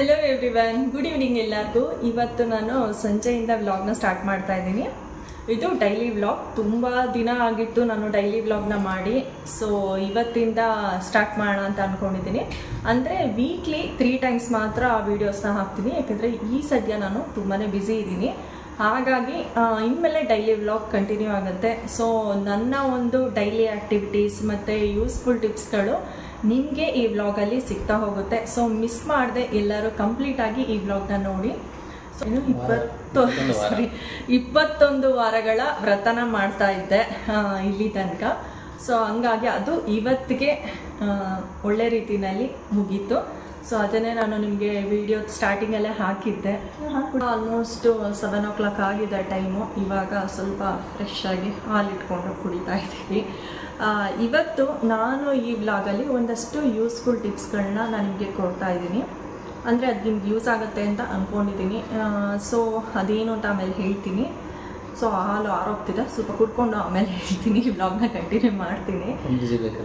Everyone good evening ಎಲ್ಲರಿಗೂ. ಇವತ್ತು ನಾನು ಸಂಜೆಯಿಂದ ವ್ಲಾಗ್ನ ಸ್ಟಾರ್ಟ್ ಮಾಡ್ತಾ ಇದ್ದೀನಿ. ಇದು ಡೈಲಿ ವ್ಲಾಗ್ ತುಂಬ ದಿನ ಆಗಿತ್ತು ನಾನು ಡೈಲಿ ವ್ಲಾಗ್ನ ಮಾಡಿ ಸೊ ಇವತ್ತಿಂದ ಸ್ಟಾರ್ಟ್ ಮಾಡೋಣ ಅಂತ ಅಂದ್ಕೊಂಡಿದ್ದೀನಿ ಅಂದರೆ ವೀಕ್ಲಿ ತ್ರೀ ಟೈಮ್ಸ್ ಮಾತ್ರ ಆ ವೀಡಿಯೋಸ್ನ ಹಾಕ್ತೀನಿ. ಯಾಕೆಂದರೆ ಈ ಸದ್ಯ ನಾನು ತುಂಬಾ ಬ್ಯುಸಿ ಇದ್ದೀನಿ. ಹಾಗಾಗಿ ಇನ್ಮೇಲೆ ಡೈಲಿ ವ್ಲಾಗ್ ಕಂಟಿನ್ಯೂ ಆಗುತ್ತೆ. ಸೊ ನನ್ನ ಒಂದು ಡೈಲಿ ಆ್ಯಕ್ಟಿವಿಟೀಸ್ ಮತ್ತು ಯೂಸ್ಫುಲ್ ಟಿಪ್ಸ್ಗಳು ನಿಮಗೆ ಈ ವ್ಲಾಗಲ್ಲಿ ಸಿಗ್ತಾ ಹೋಗುತ್ತೆ. ಸೊ ಮಿಸ್ ಮಾಡದೆ ಎಲ್ಲರೂ ಕಂಪ್ಲೀಟಾಗಿ ಈ ವ್ಲಾಗ್ನ ನೋಡಿ. ಸೊ ಇನ್ನು ಇಪ್ಪತ್ತು ಸಾರಿ ಇಪ್ಪತ್ತೊಂದು ವಾರಗಳ ವ್ರತನ ಮಾಡ್ತಾ ಇದ್ದೆ ಇಲ್ಲಿ ತನಕ. ಸೊ ಹಂಗಾಗಿ ಅದು ಇವತ್ತಿಗೆ ಒಳ್ಳೆ ರೀತಿಯಲ್ಲಿ ಮುಗೀತು. ಸೊ ಅದನ್ನೇ ನಾನು ನಿಮಗೆ ವಿಡಿಯೋ ಸ್ಟಾರ್ಟಿಂಗಲ್ಲೇ ಹಾಕಿದ್ದೆ. ಆಲ್ಮೋಸ್ಟ್ ಸೆವೆನ್ ಓ ಕ್ಲಾಕ್ ಆಗಿದೆ ಟೈಮು ಇವಾಗ ಸ್ವಲ್ಪ ಫ್ರೆಶ್ ಆಗಿ ಹಾಲು ಇಟ್ಕೊಂಡು ಕುಡಿತಾ ಇದ್ದೀವಿ. ಇವತ್ತು ನಾನು ಈ ವ್ಲಾಗಲ್ಲಿ ಒಂದಷ್ಟು ಯೂಸ್ಫುಲ್ ಟಿಪ್ಸ್ಗಳನ್ನ ನಾನು ನಿಮಗೆ ಕೊಡ್ತಾ ಇದ್ದೀನಿ. ಅಂದರೆ ಅದು ನಿಮ್ಗೆ ಯೂಸ್ ಆಗುತ್ತೆ ಅಂತ ಅಂದ್ಕೊಂಡಿದ್ದೀನಿ ಸೊ ಅದೇನು ಅಂತ ಆಮೇಲೆ ಹೇಳ್ತೀನಿ. ಸೊ ಹಾಲು ಆರೋಗ್ತಿದೆ. ಸ್ವಲ್ಪ ಕುಡ್ಕೊಂಡು ಆಮೇಲೆ ಹೇಳ್ತೀನಿ. ಬ್ಲಾಗ್ನ ಕಂಟಿನ್ಯೂ ಮಾಡ್ತೀನಿ.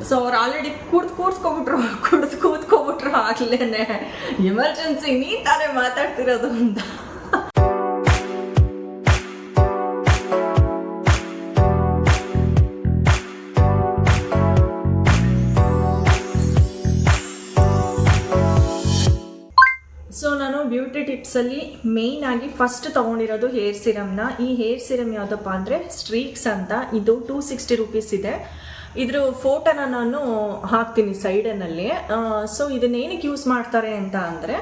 ಸೊ ಅವ್ರು ಆಲ್ರೆಡಿ ಕುಡ್ದು ಕೂರ್ಸ್ಕೊಬಿಟ್ರು. ಕುಡ್ದು ಕೂತ್ಕೊಬಿಟ್ರು ಆಗ್ಲೇನೆ. ಎಮರ್ಜೆನ್ಸಿ ನೀ ತಾನೇ ಮಾತಾಡ್ತಿರೋದು ಅಂತ. ಟಿಪ್ಸಲ್ಲಿ ಮೇಯ್ನಾಗಿ ಆಗಿ ಫಸ್ಟ್ ತಗೊಂಡಿರೋದು ಹೇರ್ ಸಿರಮ್ನ ಈ ಹೇರ್ ಸಿರಮ್ ಯಾವುದಪ್ಪ ಅಂದರೆ ಸ್ಟ್ರೀಕ್ಸ್ ಅಂತ. ಇದು ಟೂ ಸಿಕ್ಸ್ಟಿ ರುಪೀಸ್ ಇದೆ. ಇದ್ರ ಫೋಟೋನ ನಾನು ಹಾಕ್ತೀನಿ ಸೈಡನಲ್ಲಿ ಸೊ ಇದನ್ನೇನಕ್ಕೆ ಯೂಸ್ ಮಾಡ್ತಾರೆ ಅಂತ ಅಂದರೆ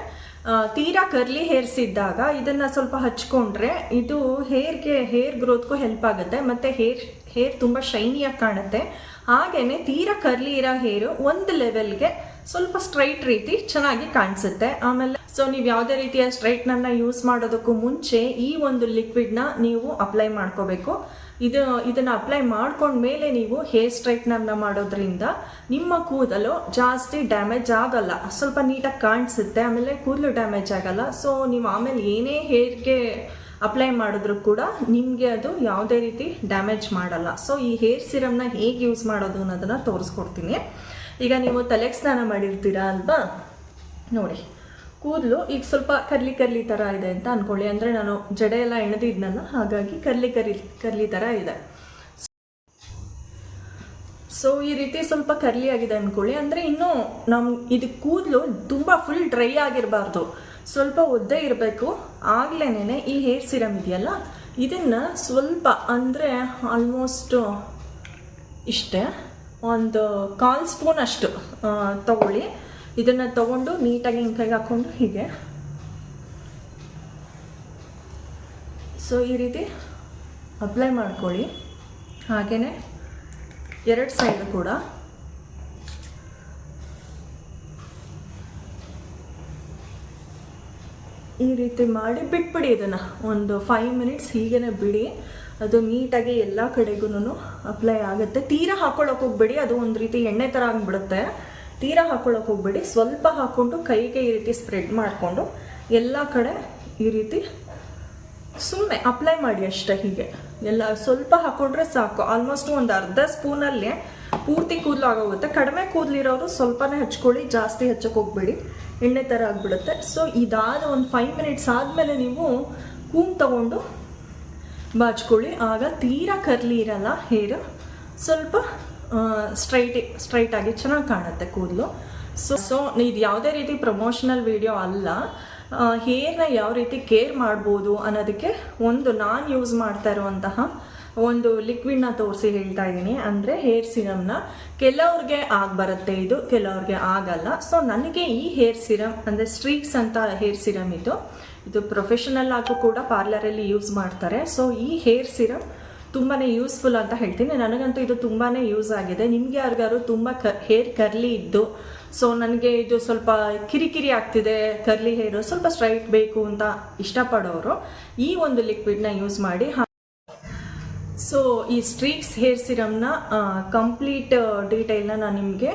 ತೀರಾ ಕರ್ಲಿ ಹೇರ್ಸ್ ಇದ್ದಾಗ ಇದನ್ನ ಸ್ವಲ್ಪ ಹಚ್ಕೊಂಡ್ರೆ ಇದು ಹೇರ್ಗೆ ಹೇರ್ ಗ್ರೋತ್ಗೂ ಹೆಲ್ಪ್ ಆಗುತ್ತೆ. ಮತ್ತೆ ಹೇರ್ ಹೇರ್ ತುಂಬ ಶೈನಿಯಾಗಿ ಕಾಣುತ್ತೆ. ಹಾಗೆಯೇ ತೀರಾ ಕರ್ಲಿ ಇರೋ ಹೇರು ಒಂದು ಲೆವೆಲ್ಗೆ ಸ್ವಲ್ಪ ಸ್ಟ್ರೈಟ್ ರೀತಿ ಚೆನ್ನಾಗಿ ಕಾಣಿಸುತ್ತೆ. ಆಮೇಲೆ ಸೊ ನೀವು ಯಾವುದೇ ರೀತಿಯ ಸ್ಟ್ರೈಟ್ನನ್ನು ಯೂಸ್ ಮಾಡೋದಕ್ಕೂ ಮುಂಚೆ ಈ ಒಂದು ಲಿಕ್ವಿಡ್ನ ನೀವು ಅಪ್ಲೈ ಮಾಡ್ಕೋಬೇಕು. ಇದು, ಇದನ್ನು ಅಪ್ಲೈ ಮಾಡ್ಕೊಂಡ ಮೇಲೆ ನೀವು ಹೇರ್ ಸ್ಟ್ರೈಟ್ನರ್ನ ಮಾಡೋದ್ರಿಂದ ನಿಮ್ಮ ಕೂದಲು ಜಾಸ್ತಿ ಡ್ಯಾಮೇಜ್ ಆಗಲ್ಲ. ಸ್ವಲ್ಪ ನೀಟಾಗಿ ಕಾಣಿಸುತ್ತೆ, ಆಮೇಲೆ ಕೂದಲು ಡ್ಯಾಮೇಜ್ ಆಗಲ್ಲ. ಸೊ ನೀವು ಆಮೇಲೆ ಏನೇ ಹೇರ್ಗೆ ಅಪ್ಲೈ ಮಾಡಿದ್ರು ಕೂಡ ನಿಮಗೆ ಅದು ಯಾವುದೇ ರೀತಿ ಡ್ಯಾಮೇಜ್ ಮಾಡಲ್ಲ. ಸೊ ಈ ಹೇರ್ ಸಿರಮ್ನ ಹೇಗೆ ಯೂಸ್ ಮಾಡೋದು ಅನ್ನೋದನ್ನು ತೋರಿಸ್ಕೊಡ್ತೀನಿ. ಈಗ ನೀವು ತಲೆಗೆ ಸ್ನಾನ ಮಾಡಿರ್ತೀರಾ ಅಲ್ವಾ? ನೋಡಿ. ಕೂದಲು ಈಗ ಸ್ವಲ್ಪ ಕರ್ಲಿ ಕರ್ಲಿ ಥರ ಇದೆ ಅಂತ ಅನ್ಕೊಳ್ಳಿ. ಅಂದರೆ ನಾನು ಜಡೆ ಎಲ್ಲ ಎಣದಿದ್ನಲ್ಲ, ಹಾಗಾಗಿ ಕರ್ಲಿ ಕರ್ಲಿ ಕರ್ಲಿ ಥರ ಇದೆ. ಸೊ ಈ ರೀತಿ ಸ್ವಲ್ಪ ಕರ್ಲಿ ಆಗಿದೆ ಅನ್ಕೊಳ್ಳಿ. ಅಂದರೆ ಇನ್ನು ನಮ್ ಇದು ಕೂದಲು ತುಂಬ ಫುಲ್ ಡ್ರೈ ಆಗಿರಬಾರ್ದು. ಸ್ವಲ್ಪ ಒದ್ದೆ ಇರಬೇಕು. ಆಗ್ಲೇನೆ ಈ ಹೇರ್ ಸಿರಮ್ ಇದೆಯಲ್ಲ, ಇದನ್ನ ಸ್ವಲ್ಪ ಅಂದರೆ ಆಲ್ಮೋಸ್ಟ್ ಇಷ್ಟೇ, ಒಂದು ಕಾಲ್ ಸ್ಪೂನ್ ಅಷ್ಟು ತಗೊಳ್ಳಿ. ಇದನ್ನ ತಗೊಂಡು ನೀಟಾಗಿ ಹಿಂಗೆ ಕೈಗೆ ಹಾಕೊಂಡು ಹೀಗೆ. ಸೊ ಈ ರೀತಿ ಅಪ್ಲೈ ಮಾಡ್ಕೊಳ್ಳಿ. ಹಾಗೆಯೇ ಎರಡು ಸೈಡ್ ಕೂಡ. ಈ ರೀತಿ ಮಾಡಿ ಬಿಟ್ಬಿಡಿ ಇದನ್ನು. ಒಂದು ಫೈವ್ ಮಿನಿಟ್ಸ್ ಹೀಗೇನೆ ಬಿಡಿ. ಅದು ನೀಟಾಗಿ ಎಲ್ಲ ಕಡೆಗೂ ಅಪ್ಲೈ ಆಗುತ್ತೆ. ತೀರಾ ಹಾಕೊಳ್ಳೋಕೆ ಹೋಗ್ಬೇಡಿ. ಅದು ಒಂದು ರೀತಿ ಎಣ್ಣೆ ಥರ ಆಗಿಬಿಡುತ್ತೆ. ತೀರಾ ಹಾಕೊಳ್ಳೋಕೆ ಹೋಗ್ಬೇಡಿ. ಸ್ವಲ್ಪ ಹಾಕ್ಕೊಂಡು ಕೈಗೆ ಈ ರೀತಿ ಸ್ಪ್ರೆಡ್ ಮಾಡಿಕೊಂಡು ಎಲ್ಲ ಕಡೆ ಈ ರೀತಿ ಸುಮ್ಮನೆ ಅಪ್ಲೈ ಮಾಡಿ ಅಷ್ಟೇ ಹೀಗೆ. ಎಲ್ಲ ಸ್ವಲ್ಪ ಹಾಕೊಂಡ್ರೆ ಸಾಕು. ಆಲ್ಮೋಸ್ಟ್ ಒಂದು ಅರ್ಧ ಸ್ಪೂನಲ್ಲಿ ಪೂರ್ತಿ ಕೂದಲು ಆಗೋಗುತ್ತೆ. ಕಡಿಮೆ ಕೂದಲಿರೋರು ಸ್ವಲ್ಪನೇ ಹಚ್ಕೊಳ್ಳಿ, ಜಾಸ್ತಿ ಹಚ್ಚಕ್ಕೆ ಹೋಗ್ಬೇಡಿ. ಎಣ್ಣೆ ಥರ ಆಗಿಬಿಡುತ್ತೆ. ಸೊ ಇದಾದ ಒಂದು ಫೈವ್ ಮಿನಿಟ್ಸ್ ಆದಮೇಲೆ ನೀವು ಕೂಮ್ ತಗೊಂಡು ಬಾಚ್ಕೊಳ್ಳಿ. ಆಗ ತೀರಾ ಕರ್ಲಿ ಇರಲ್ಲ ಹೇರ್ ಸ್ವಲ್ಪ ಸ್ಟ್ರೈಟ್ ಸ್ಟ್ರೈಟ್ ಆಗಿ ಚೆನ್ನಾಗಿ ಕಾಣುತ್ತೆ ಕೂದಲು. ಸೊ ಸೊ ಇದು ಯಾವುದೇ ರೀತಿ ಪ್ರಮೋಷನಲ್ ವಿಡಿಯೋ ಅಲ್ಲ. ಹೇರ್ನ ಯಾವ ರೀತಿ ಕೇರ್ ಮಾಡ್ಬೋದು ಅನ್ನೋದಕ್ಕೆ ಒಂದು ನಾನು ಯೂಸ್ ಮಾಡ್ತಾ ಇರುವಂತಹ ಒಂದು ಲಿಕ್ವಿಡ್ನ ತೋರಿಸಿ ಹೇಳ್ತಾ ಇದ್ದೀನಿ ಅಂದರೆ ಹೇರ್ ಸಿರಮ್ನ ಕೆಲವ್ರಿಗೆ ಬರುತ್ತೆ ಇದು, ಕೆಲವ್ರಿಗೆ ಆಗಲ್ಲ. ಸೊ ನನಗೆ ಈ ಹೇರ್ ಸಿರಮ್ ಅಂದರೆ ಸ್ಟ್ರೀಕ್ಸ್ ಅಂತ ಹೇರ್ ಸಿರಮ್ ಇದು ಇದು ಪ್ರೊಫೆಷನಲ್ ಆಗೂ ಕೂಡ ಪಾರ್ಲರಲ್ಲಿ ಯೂಸ್ ಮಾಡ್ತಾರೆ. ಸೊ ಈ ಹೇರ್ ಸಿರಮ್ ತುಂಬಾ ಯೂಸ್ಫುಲ್ ಅಂತ ಹೇಳ್ತೀನಿ. ನನಗಂತೂ ಇದು ತುಂಬಾ ಯೂಸ್ ಆಗಿದೆ. ನಿಮಗೆ ಯಾರಿಗಾರು ತುಂಬ ಕ ಹೇರ್ ಕರ್ಲಿ ಇದ್ದು ಸೊ ನನಗೆ ಇದು ಸ್ವಲ್ಪ ಕಿರಿಕಿರಿ ಆಗ್ತಿದೆ ಕರ್ಲಿ ಹೇರು ಸ್ವಲ್ಪ ಸ್ಟ್ರೈಟ್ ಬೇಕು ಅಂತ ಇಷ್ಟಪಡೋರು, ಈ ಒಂದು ಲಿಕ್ವಿಡ್ನ ಯೂಸ್ ಮಾಡಿ ಸೊ ಈ ಸ್ಟ್ರೀಕ್ಸ್ ಹೇರ್ ಸಿರಮ್ನ ಕಂಪ್ಲೀಟ್ ಡೀಟೇಲ್ನ ನಾನು ನಿಮಗೆ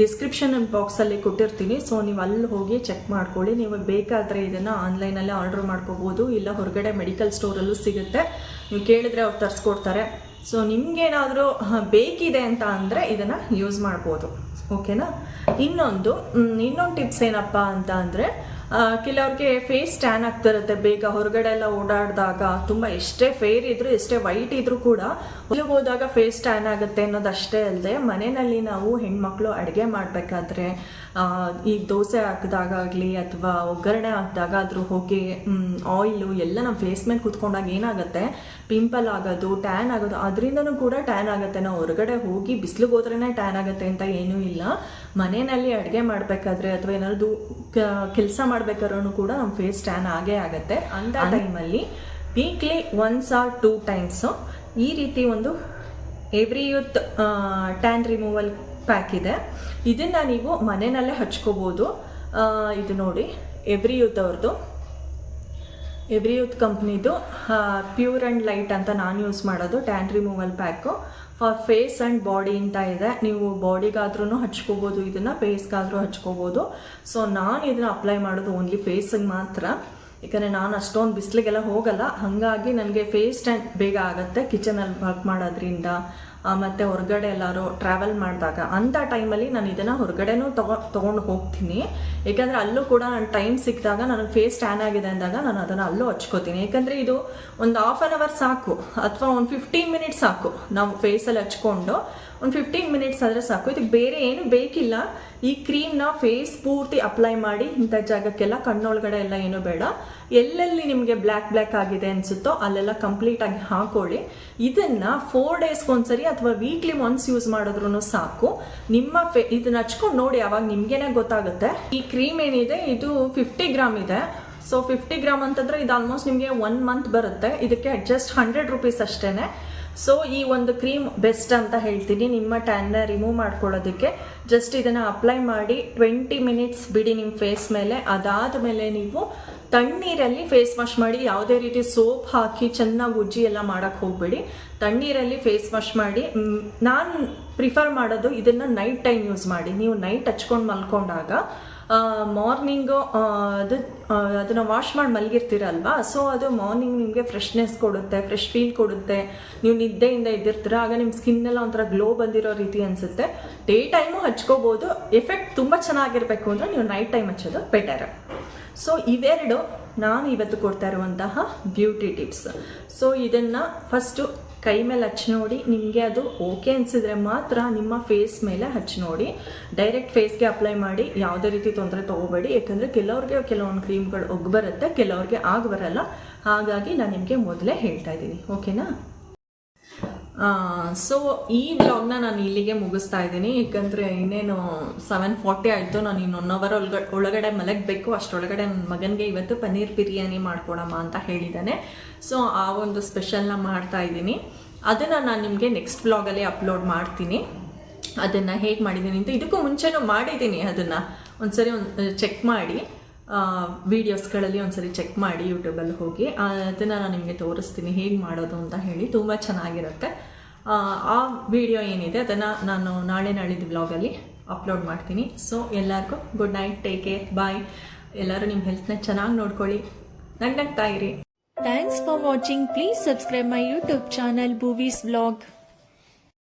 ಡಿಸ್ಕ್ರಿಪ್ಷನ್ ಬಾಕ್ಸಲ್ಲಿ ಕೊಟ್ಟಿರ್ತೀನಿ. ಸೊ ನೀವು ಅಲ್ಲಿ ಹೋಗಿ ಚೆಕ್ ಮಾಡ್ಕೊಳ್ಳಿ. ನೀವು ಬೇಕಾದರೆ ಇದನ್ನು ಆನ್ಲೈನಲ್ಲೇ ಆರ್ಡರ್ ಮಾಡ್ಕೋಬೋದು. ಇಲ್ಲ ಹೊರಗಡೆ ಮೆಡಿಕಲ್ ಸ್ಟೋರಲ್ಲೂ ಸಿಗುತ್ತೆ. ನೀವು ಕೇಳಿದ್ರೆ ಅವ್ರು ತರಿಸ್ಕೊಡ್ತಾರೆ. ಸೊ ನಿಮಗೇನಾದರೂ ಬೇಕಿದೆ ಅಂತ ಅಂದರೆ ಇದನ್ನು ಯೂಸ್ ಮಾಡ್ಬೋದು. ಓಕೆನಾ ಇನ್ನೊಂದು ಇನ್ನೊಂದು ಟಿಪ್ಸ್ ಏನಪ್ಪ ಅಂತ ಅಂದರೆ ಕೆಲವ್ರಿಗೆ ಫೇಸ್ ಟ್ಯಾನ್ ಆಗ್ತಿರುತ್ತೆ. ಬೇಗ ಹೊರಗಡೆ ಎಲ್ಲ ಓಡಾಡಿದಾಗ ತುಂಬ ಎಷ್ಟೇ ಫೇರ್ ಇದ್ರು, ಎಷ್ಟೇ ವೈಟ್ ಇದ್ರು ಕೂಡ ಹೋದಾಗ ಫೇಸ್ ಟ್ಯಾನ್ ಆಗುತ್ತೆ ಅನ್ನೋದು ಅಷ್ಟೇ ಅಲ್ಲದೆ, ಮನೆಯಲ್ಲಿ ನಾವು ಹೆಣ್ಮಕ್ಳು ಅಡುಗೆ ಮಾಡಬೇಕಾದ್ರೆ ಈ ದೋಸೆ ಹಾಕಿದಾಗಲಿ ಅಥವಾ ಒಗ್ಗರಣೆ ಹಾಕಿದಾಗ ಅದ್ರ ಹೊಗೆ ಆಯಿಲು ಎಲ್ಲ ನಮ್ಮ ಫೇಸ್ ಮೇಲೆ ಕುತ್ಕೊಂಡಾಗ ಏನಾಗುತ್ತೆ? ಪಿಂಪಲ್ ಆಗೋದು ಟ್ಯಾನ್ ಆಗೋದು ಅದರಿಂದನೂ ಕೂಡ ಟ್ಯಾನ್ ಆಗುತ್ತೆ. ನಾವು ಹೊರಗಡೆ ಹೋಗಿ ಬಿಸಿಲಿಗೆ ಹೋದ್ರೇ ಟ್ಯಾನ್ ಆಗುತ್ತೆ ಅಂತ ಏನೂ ಇಲ್ಲ. ಮನೆಯಲ್ಲಿ ಅಡುಗೆ ಮಾಡಬೇಕಾದ್ರೆ ಅಥವಾ ಏನಾದ್ರು ಕೆಲಸ ಮಾಡ್ಬೇಕಾದ್ರೂ ಕೂಡ ನಮ್ಮ ಫೇಸ್ ಟ್ಯಾನ್ ಆಗೇ ಆಗುತ್ತೆ. ಅಂಥ ಟೈಮಲ್ಲಿ weekly once or two times ಈ ರೀತಿ ಒಂದು Everyuth tan removal pack ಇದೆ. ಇದನ್ನು ನೀವು ಮನೆಯಲ್ಲೇ ಹಚ್ಕೋಬೋದು. ಇದು ನೋಡಿ ಎವ್ರಿ ಯೂತ್ ಅವ್ರದ್ದು ಎವ್ರಿ ಯೂತ್ ಕಂಪ್ನಿದು ಪ್ಯೂರ್ ಆ್ಯಂಡ್ ಲೈಟ್ ಅಂತ ನಾನು ಯೂಸ್ ಮಾಡೋದು tan removal pack for face and body ಅಂತ ಇದೆ. ನೀವು ಬಾಡಿಗಾದ್ರೂ ಹಚ್ಕೋಬೋದು, ಇದನ್ನು ಫೇಸ್ಗಾದರೂ ಹಚ್ಕೋಬೋದು. ಸೊ ನಾನು ಇದನ್ನು ಅಪ್ಲೈ ಮಾಡೋದು ಓನ್ಲಿ ಫೇಸಿಗೆ ಮಾತ್ರ. ಯಾಕಂದರೆ ನಾನು ಅಷ್ಟೊಂದು ಬಿಸಿಲಿಗೆಲ್ಲ ಹೋಗಲ್ಲ. ಹಾಗಾಗಿ ನನಗೆ ಫೇಸ್ ಟ್ಯಾನ್ ಬೇಗ ಆಗುತ್ತೆ ಕಿಚನಲ್ಲಿ ವರ್ಕ್ ಮಾಡೋದ್ರಿಂದ. ಮತ್ತೆ ಹೊರಗಡೆ ಎಲ್ಲರೂ ಟ್ರಾವೆಲ್ ಮಾಡಿದಾಗ ಅಂಥ ಟೈಮಲ್ಲಿ ನಾನು ಇದನ್ನು ಹೊರಗಡೆನೂ ತಗೋ, ತೊಗೊಂಡು ಹೋಗ್ತೀನಿ. ಏಕೆಂದರೆ ಅಲ್ಲೂ ಕೂಡ ನನ್ನ ಟೈಮ್ ಸಿಕ್ಕಿದಾಗ ನನ್ನ ಫೇಸ್ ಟ್ಯಾನ್ ಆಗಿದೆ ಅಂದಾಗ ನಾನು ಅದನ್ನು ಅಲ್ಲೂ ಹಚ್ಕೋತೀನಿ. ಯಾಕಂದರೆ ಇದು ಒಂದು ಹಾಫ್ ಆನ್ ಅವರ್ ಸಾಕು, ಅಥವಾ ಒಂದು ಫಿಫ್ಟೀನ್ ಮಿನಿಟ್ಸ್ ಸಾಕು ನಾವು ಫೇಸಲ್ಲಿ ಹಚ್ಕೊಂಡು. ಒಂದು ಫಿಫ್ಟೀನ್ ಮಿನಿಟ್ಸ್ ಆದರೆ ಸಾಕು. ಇದಕ್ಕೆ ಬೇರೆ ಏನು ಬೇಕಿಲ್ಲ. ಈ ಕ್ರೀಮ್ನ ಫೇಸ್ ಪೂರ್ತಿ ಅಪ್ಲೈ ಮಾಡಿ ಇಂಥ ಜಾಗಕ್ಕೆಲ್ಲ ಕಣ್ಣೊಳಗಡೆ ಎಲ್ಲ ಏನು ಬೇಡ. ಎಲ್ಲೆಲ್ಲಿ ನಿಮಗೆ ಬ್ಲ್ಯಾಕ್ ಬ್ಲ್ಯಾಕ್ ಆಗಿದೆ ಅನಿಸುತ್ತೋ ಅಲ್ಲೆಲ್ಲ ಕಂಪ್ಲೀಟಾಗಿ ಹಾಕೊಳ್ಳಿ. ಇದನ್ನು ಫೋರ್ ಡೇಸ್ಗೊಂದ್ಸರಿ ಅಥವಾ ವೀಕ್ಲಿ ಒನ್ಸ್ ಯೂಸ್ ಮಾಡಿದ್ರು ಸಾಕು. ನಿಮ್ಮ ಫೇ ಇದನ್ನ ಹಚ್ಕೊಂಡು ನೋಡಿ ಅವಾಗ ನಿಮಗೇನೆ ಗೊತ್ತಾಗುತ್ತೆ. ಈ ಕ್ರೀಮ್ ಏನಿದೆ? ಇದು ಫಿಫ್ಟಿ ಗ್ರಾಮ್ ಇದೆ. ಸೊ ಫಿಫ್ಟಿ ಗ್ರಾಮ್ ಅಂತಂದ್ರೆ ಇದು ಆಲ್ಮೋಸ್ಟ್ ನಿಮಗೆ ಒನ್ ಮಂತ್ ಬರುತ್ತೆ. ಇದಕ್ಕೆ ಜಸ್ಟ್ ಹಂಡ್ರೆಡ್ ರುಪೀಸ್ ಅಷ್ಟೇನೆ. ಸೊ ಈ ಒಂದು ಕ್ರೀಮ್ ಬೆಸ್ಟ್ ಅಂತ ಹೇಳ್ತೀನಿ. ನಿಮ್ಮ ಟ್ಯಾನ್ನ ರಿಮೂವ್ ಮಾಡ್ಕೊಳ್ಳೋದಕ್ಕೆ ಜಸ್ಟ್ ಇದನ್ನು ಅಪ್ಲೈ ಮಾಡಿ ಟ್ವೆಂಟಿ ಮಿನಿಟ್ಸ್ ಬಿಡಿ ನಿಮ್ಮ ಫೇಸ್ ಮೇಲೆ. ಅದಾದ ಮೇಲೆ ನೀವು ತಣ್ಣೀರಲ್ಲಿ ಫೇಸ್ ವಾಶ್ ಮಾಡಿ, ಯಾವುದೇ ರೀತಿ ಸೋಪ್ ಹಾಕಿ ಚೆನ್ನಾಗಿ ಉಜ್ಜಿ ಎಲ್ಲ ಮಾಡೋಕ್ಕೆ ಹೋಗಬೇಡಿ. ತಣ್ಣೀರಲ್ಲಿ ಫೇಸ್ ವಾಶ್ ಮಾಡಿ. ನಾನು ಪ್ರಿಫರ್ ಮಾಡೋದು ಇದನ್ನು ನೈಟ್ ಟೈಮ್ ಯೂಸ್ ಮಾಡಿ. ನೀವು ನೈಟ್ ಹಚ್ಕೊಂಡು ಮಲ್ಕೊಂಡಾಗ ಮಾರ್ನಿಂಗು ಅದು ಅದನ್ನು ವಾಶ್ ಮಾಡಿ ಮಲಗಿರ್ತೀರಲ್ವಾ? ಸೊ ಅದು ಮಾರ್ನಿಂಗ್ ನಿಮಗೆ ಫ್ರೆಶ್ನೆಸ್ ಕೊಡುತ್ತೆ ಫ್ರೆಶ್ ಫೀಲ್ ಕೊಡುತ್ತೆ. ನೀವು ನಿದ್ದೆಯಿಂದ ಇದ್ದಿರ್ತೀರ ಆಗ ನಿಮ್ಮ ಸ್ಕಿನ್ ಎಲ್ಲ ಒಂಥರ ಗ್ಲೋ ಬಂದಿರೋ ರೀತಿ ಅನಿಸುತ್ತೆ. Day time ಹಚ್ಕೋಬೋದು. ಎಫೆಕ್ಟ್ ತುಂಬ ಚೆನ್ನಾಗಿರಬೇಕು ಅಂದರೆ ನೀವು ನೈಟ್ ಟೈಮ್ ಹಚ್ಚೋದು ಬೆಟರ್ ಸೊ ಇವೆರಡು ನಾನು ಇವತ್ತು ಕೊಡ್ತಾ ಇರುವಂತಹ ಬ್ಯೂಟಿ ಟಿಪ್ಸ್ ಸೊ ಇದನ್ನು ಫಸ್ಟು ಕೈ ಮೇಲೆ ಹಚ್ಚಿ ನೋಡಿ, ನಿಮಗೆ ಅದು ಓಕೆ ಅನಿಸಿದ್ರೆ ಮಾತ್ರ ನಿಮ್ಮ ಫೇಸ್ ಮೇಲೆ ಹಚ್ಚಿ ನೋಡಿ. ಡೈರೆಕ್ಟ್ ಫೇಸ್ಗೆ ಅಪ್ಲೈ ಮಾಡಿ, ಯಾವುದೇ ರೀತಿ ತೊಂದರೆ ತೊಗೋಬೇಡಿ. ಯಾಕಂದರೆ ಕೆಲವ್ರಿಗೆ ಕೆಲವೊಂದು ಕ್ರೀಮ್ಗಳು ಒಗ್ಗಿ ಬರುತ್ತೆ, ಕೆಲವ್ರಿಗೆ ಆಗ ಬರಲ್ಲ. ಹಾಗಾಗಿ ನಾನು ನಿಮಗೆ ಮೊದಲೇ ಹೇಳ್ತಾ ಇದ್ದೀನಿ. ಓಕೆನಾ ಸೊ ಈ ಬ್ಲಾಗ್ನ ನಾನು ಇಲ್ಲಿಗೆ ಮುಗಿಸ್ತಾ ಇದ್ದೀನಿ. ಯಾಕಂದರೆ ಇನ್ನೇನು ಸೆವೆನ್ ಫಾರ್ಟಿ ಆಯಿತು. ನಾನು ಇನ್ನು ಒನ್ ಅವರ್ ಒಳಗಡೆ ಒಳಗಡೆ ಮಲಗಬೇಕು. ಅಷ್ಟರೊಳಗಡೆ ನನ್ನ ಮಗನಿಗೆ ಇವತ್ತು ಪನ್ನೀರ್ ಬಿರಿಯಾನಿ ಮಾಡ್ಕೊಡಮ್ಮ ಅಂತ ಹೇಳಿದ್ದಾನೆ ಸೊ ಆ ಒಂದು ಸ್ಪೆಷಲ್ನ ಮಾಡ್ತಾ ಇದ್ದೀನಿ. ಅದನ್ನು ನಾನು ನಿಮಗೆ ನೆಕ್ಸ್ಟ್ ಬ್ಲಾಗಲ್ಲಿ ಅಪ್ಲೋಡ್ ಮಾಡ್ತೀನಿ. ಅದನ್ನು ಹೇಗೆ ಮಾಡಿದ್ದೀನಿ ಅಂತ ಇದಕ್ಕೂ ಮುಂಚೆನೂ ಮಾಡಿದ್ದೀನಿ ಅದನ್ನು. ಒಂದ್ಸರಿ ಒಂದು ಚೆಕ್ ಮಾಡಿ. ವೀಡಿಯೋಸ್ಗಳಲ್ಲಿ ಒಂದ್ಸರಿ ಚೆಕ್ ಮಾಡಿ ಯೂಟ್ಯೂಬಲ್ಲಿ ಹೋಗಿ. ಅದನ್ನು ನಾನು ನಿಮಗೆ ತೋರಿಸ್ತೀನಿ ಹೇಗೆ ಮಾಡೋದು ಅಂತ ಹೇಳಿ. ತುಂಬ ಚೆನ್ನಾಗಿರುತ್ತೆ. ಆ, ವಿಡಿಯೋ ಏನಿದೆ ಅದನ್ನು ನಾನು ನಾಳೆ ನಾಳಿದ್ದು ಬ್ಲಾಗಲ್ಲಿ ಅಪ್ಲೋಡ್ ಮಾಡ್ತೀನಿ. ಸೊ ಎಲ್ಲರಿಗೂ good night take care bye ಎಲ್ಲರೂ ನಿಮ್ಮ ಹೆಲ್ತ್ನ ಚೆನ್ನಾಗಿ ನೋಡ್ಕೊಳ್ಳಿ. ನಗ್ನಗ್ತಾ ಇರಿ. Thanks for watching please subscribe my YouTube channel movies Vlog.